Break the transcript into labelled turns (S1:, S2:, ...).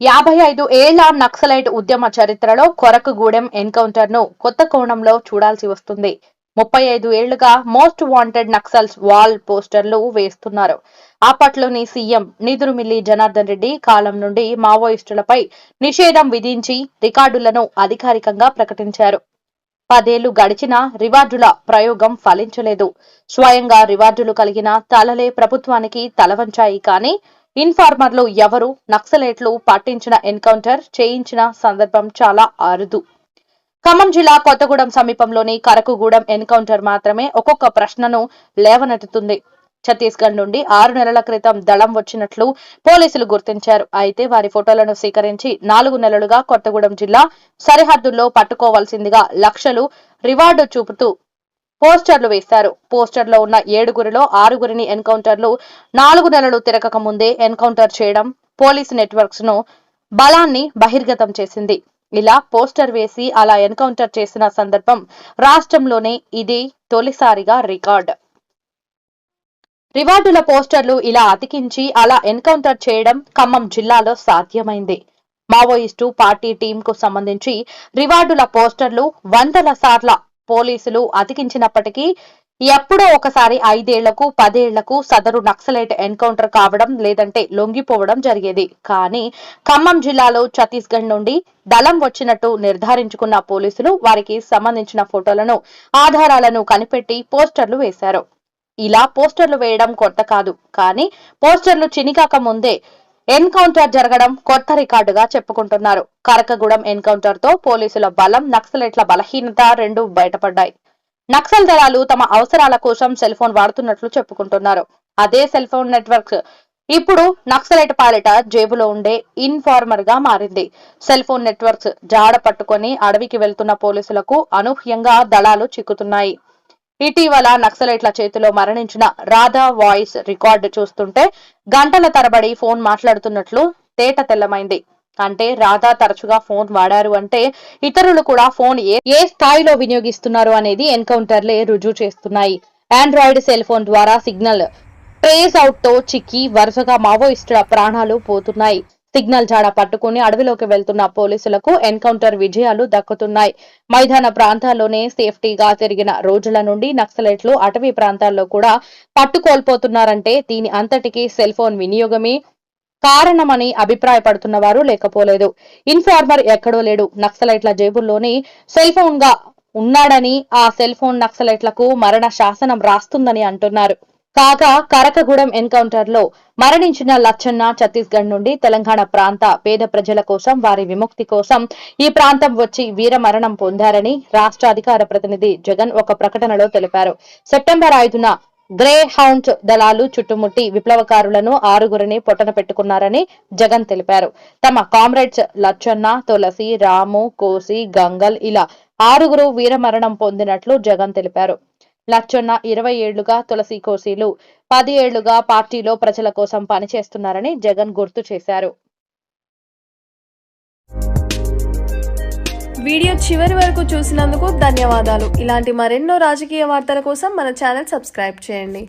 S1: యాభై ఐదు ఏళ్ళ నక్సలైట్ ఉద్యమ చరిత్రలో కొరకగూడెం ఎన్కౌంటర్ను కొత్త కోణంలో చూడాల్సి వస్తుంది. ముప్పై ఐదు ఏళ్ళుగా మోస్ట్ వాంటెడ్ నక్సల్స్ వాల్ పోస్టర్లు వేస్తున్నారు. అప్పట్లోని సీఎం నిదురుమిల్లి జనార్దన్ రెడ్డి కాలం నుండి మావోయిస్టులపై నిషేధం విధించి రికార్డులను అధికారికంగా ప్రకటించారు. పదేళ్ళు గడిచినా రివార్డుల ప్రయోగం ఫలించలేదు. స్వయంగా రివార్డులు కలిగిన తలలే ప్రభుత్వానికి తలవంచాయి కానీ ఇన్ఫార్మర్లు ఎవరు నక్సలేట్లు పట్టించిన ఎన్కౌంటర్ చేయించిన సందర్భం చాలా అరుదు. ఖమ్మం జిల్లా కొత్తగూడెం సమీపంలోని కరకుగూడెం ఎన్కౌంటర్ మాత్రమే ఒక్కొక్క ప్రశ్నను లేవనెత్తుతుంది. ఛత్తీస్గఢ్ నుండి ఆరు నెలల క్రితం దళం వచ్చినట్లు పోలీసులు గుర్తించారు. అయితే వారి ఫోటోలను స్వీకరించి నాలుగు నెలలుగా కొత్తగూడెం జిల్లా సరిహద్దుల్లో పట్టుకోవాల్సిందిగా లక్షలు రివార్డు చూపుతూ పోస్టర్లు వేశారు. పోస్టర్లో ఉన్న ఏడుగురిలో ఆరుగురిని ఎన్కౌంటర్లు నాలుగు నెలలు తిరగక ముందే ఎన్కౌంటర్ చేయడం పోలీసు నెట్వర్క్స్ను బలాన్ని బహిర్గతం చేసింది. ఇలా పోస్టర్ వేసి అలా ఎన్కౌంటర్ చేసిన సందర్భం రాష్ట్రంలోనే ఇది తొలిసారిగా రికార్డ్. రివార్డుల పోస్టర్లు ఇలా అతికించి అలా ఎన్కౌంటర్ చేయడం ఖమ్మం జిల్లాలో సాధ్యమైంది. మావోయిస్టు పార్టీ టీంకు సంబంధించి రివార్డుల పోస్టర్లు వందల సార్ల పోలీసులు అతికించినప్పటికీ ఎప్పుడో ఒకసారి ఐదేళ్ళకు పదేళ్ళకు సదరు నక్సలైట్ ఎన్కౌంటర్ కావడం లేదంటే లొంగిపోవడం జరిగేది. కానీ ఖమ్మం జిల్లాలో ఛత్తీస్గఢ్ నుండి దళం వచ్చినట్టు నిర్ధారించుకున్న పోలీసులు వారికి సంబంధించిన ఫోటోలను ఆధారాలను కనిపెట్టి పోస్టర్లు వేశారు. ఇలా పోస్టర్లు వేయడం కొత్త కాదు. కానీ పోస్టర్లు చినికాక ముందే ఎన్కౌంటర్ జరగడం కొత్త రికార్డుగా చెప్పుకుంటున్నారు. కరకగూడెం ఎన్కౌంటర్తో పోలీసుల బలం నక్సలైట్ల బలహీనత రెండు బయటపడ్డాయి. నక్సల్ దళాలు తమ అవసరాల కోసం సెల్ ఫోన్ వాడుతున్నట్లు చెప్పుకుంటున్నారు. అదే సెల్ ఫోన్ నెట్వర్క్ ఇప్పుడు నక్సలైట్ పాలిట జేబులో ఉండే ఇన్ఫార్మర్గా మారింది. సెల్ ఫోన్ నెట్వర్క్స్ జాడ పట్టుకొని అడవికి వెళ్తున్న పోలీసులకు అనూహ్యంగా దళాలు చిక్కుతున్నాయి. ఇటీవల నక్సలైట్ల చేతిలో మరణించిన రాధా వాయిస్ రికార్డు చూస్తుంటే గంటల తరబడి ఫోన్ మాట్లాడుతున్నట్లు తేట తెల్లమైంది. అంటే రాధా తరచుగా ఫోన్ వాడారు అంటే ఇతరులు కూడా ఫోన్ ఏ ఏ స్థాయిలో వినియోగిస్తున్నారు అనేది ఎన్కౌంటర్లే రుజువు చేస్తున్నాయి. ఆండ్రాయిడ్ సెల్ ఫోన్ ద్వారా సిగ్నల్ ట్రేస్ అవుట్తో చిక్కి వరుసగా మావోయిస్టుల ప్రాణాలు పోతున్నాయి. సిగ్నల్ జాడ పట్టుకుని అడవిలోకి వెళ్తున్న పోలీసులకు ఎన్కౌంటర్ విజయాలు దక్కుతున్నాయి. మైదాన ప్రాంతాల్లోనే సేఫ్టీగా తిరిగిన రోజుల నుండి నక్సలైట్లు అటవీ ప్రాంతాల్లో కూడా పట్టుకోల్పోతున్నారంటే దీని అంతటికీ సెల్ ఫోన్ వినియోగమే కారణమని అభిప్రాయపడుతున్న వారు లేకపోలేదు. ఇన్ఫార్మర్ ఎక్కడో లేడు. నక్సలైట్ల జేబుల్లోని సెల్ ఫోన్గా ఉన్నాడని ఆ సెల్ ఫోన్ నక్సలైట్లకు మరణ శాసనం రాస్తుందని అంటున్నారు. కాగా కరకగూడెం ఎన్కౌంటర్లో మరణించిన లచ్చన్న ఛత్తీస్గఢ్ నుండి తెలంగాణ ప్రాంత పేద ప్రజల కోసం వారి విముక్తి కోసం ఈ ప్రాంతం వచ్చి వీర మరణం పొందారని రాష్ట్ర అధికార ప్రతినిధి జగన్ ఒక ప్రకటనలో తెలిపారు. సెప్టెంబర్ ఐదున గ్రే హౌంట్ దళాలు చుట్టుముట్టి విప్లవకారులను ఆరుగురిని పొట్టన పెట్టుకున్నారని జగన్ తెలిపారు. తమ కామ్రేడ్స్ లచ్చన్న తులసి రాము కోసి గంగల్ ఇలా ఆరుగురు వీరమరణం పొందినట్లు జగన్ తెలిపారు. లచ్చన్న ఇరవై ఏళ్ళుగా తులసి కోసీలు పది ఏళ్ళుగా పార్టీలో ప్రజల కోసం పనిచేస్తున్నారని జగన్ గుర్తు చేశారు.
S2: వీడియో చివరి వరకు చూసినందుకు ధన్యవాదాలు. ఇలాంటి మరెన్నో రాజకీయ వార్తల కోసం మన ఛానల్ సబ్స్క్రైబ్ చేయండి.